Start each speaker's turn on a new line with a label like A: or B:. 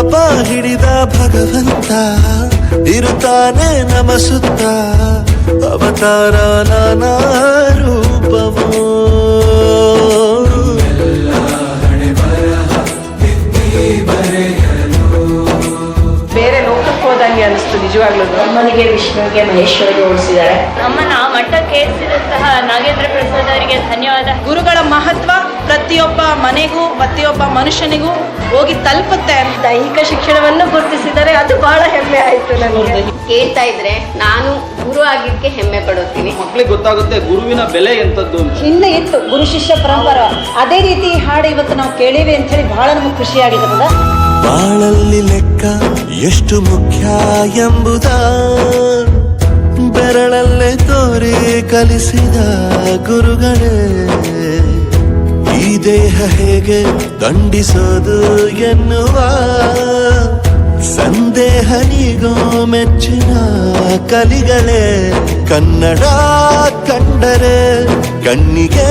A: ಬಳಪ ಹಿಡಿದ ಭಗವಂತ ಇರುತ್ತಾನೆ ನಮಸುತ್ತ. ಅವತಾರ ನಾನಾ ರೂಪವೋ.
B: ಬೇರೆ ಲೋಕಕ್ಕೆ ಹೋದಂಗೆ ಅನಿಸ್ತು ನಿಜವಾಗ್ಲೂ.
C: ಅಮ್ಮನಿಗೆ ವಿಷ್ಣುವಿಗೆ ಮಹೇಶ್ವರಿಗೆ ಹೋಲಿಸಿದ್ದಾರೆ
D: ನಮ್ಮನ್ನ ಮಠಕ್ಕೆ ಏರಿಸಿದಂತಹ ನಾಗೇಂದ್ರ ಪ್ರಸಾದ್ ಅವರಿಗೆ ಧನ್ಯವಾದ.
B: ಗುರುಗಳ ಮಹತ್ವ ಪ್ರತಿಯೊಬ್ಬ ಮನೆಗೂ ಪ್ರತಿಯೊಬ್ಬ ಮನುಷ್ಯನಿಗೂ ಹೋಗಿ ತಲುಪುತ್ತೆ
D: ದೈಹಿಕ ಶಿಕ್ಷಣವನ್ನು ಗುರುತಿಸಿದರೆ ಅದು ಬಹಳ ಹೆಮ್ಮೆ ಆಯ್ತು ನನಗೆ.
E: ಕೇಳ್ತಾ ಇದ್ರೆ ನಾನು ಗುರು ಆಗಿದ್ದಕ್ಕೆ ಹೆಮ್ಮೆ ಪಡುತ್ತೀನಿ.
F: ಮಕ್ಕಳಿಗೆ ಗೊತ್ತಾಗುತ್ತೆ ಗುರುವಿನ ಬೆಲೆ ಎಂತದ್ದು ಅಂತ.
C: ಹಿಂದೆ ಇತ್ತು ಗುರು ಶಿಷ್ಯ ಪರಂಪರ. ಅದೇ ರೀತಿ ಹಾಡು ಇವತ್ತು ನಾವು ಕೇಳಿವಿ ಅಂತ ಹೇಳಿ ಬಹಳ ನಮಗೆ ಖುಷಿಯಾಗಿದೆ
A: ಬಾಳಲ್ಲಿ ಲೆಕ್ಕ ಎಷ್ಟು ಮುಖ್ಯ ಎಂಬುದ ಬೆರಳಲ್ಲೇ ತೋರಿ ಕಲಿಸಿದ ಗುರುಗಳೇ. ದೇಹ ಹೇಗೆ ದಂಡಿಸೋದು ಎನ್ನುವ ಸಂದೇಹ ನೀಗೋ ಮೆಚ್ಚಿನ ಕಲಿಗಳೇ ಕನ್ನಡ ಕಂಡರೆ ಕಣ್ಣಿಗೆ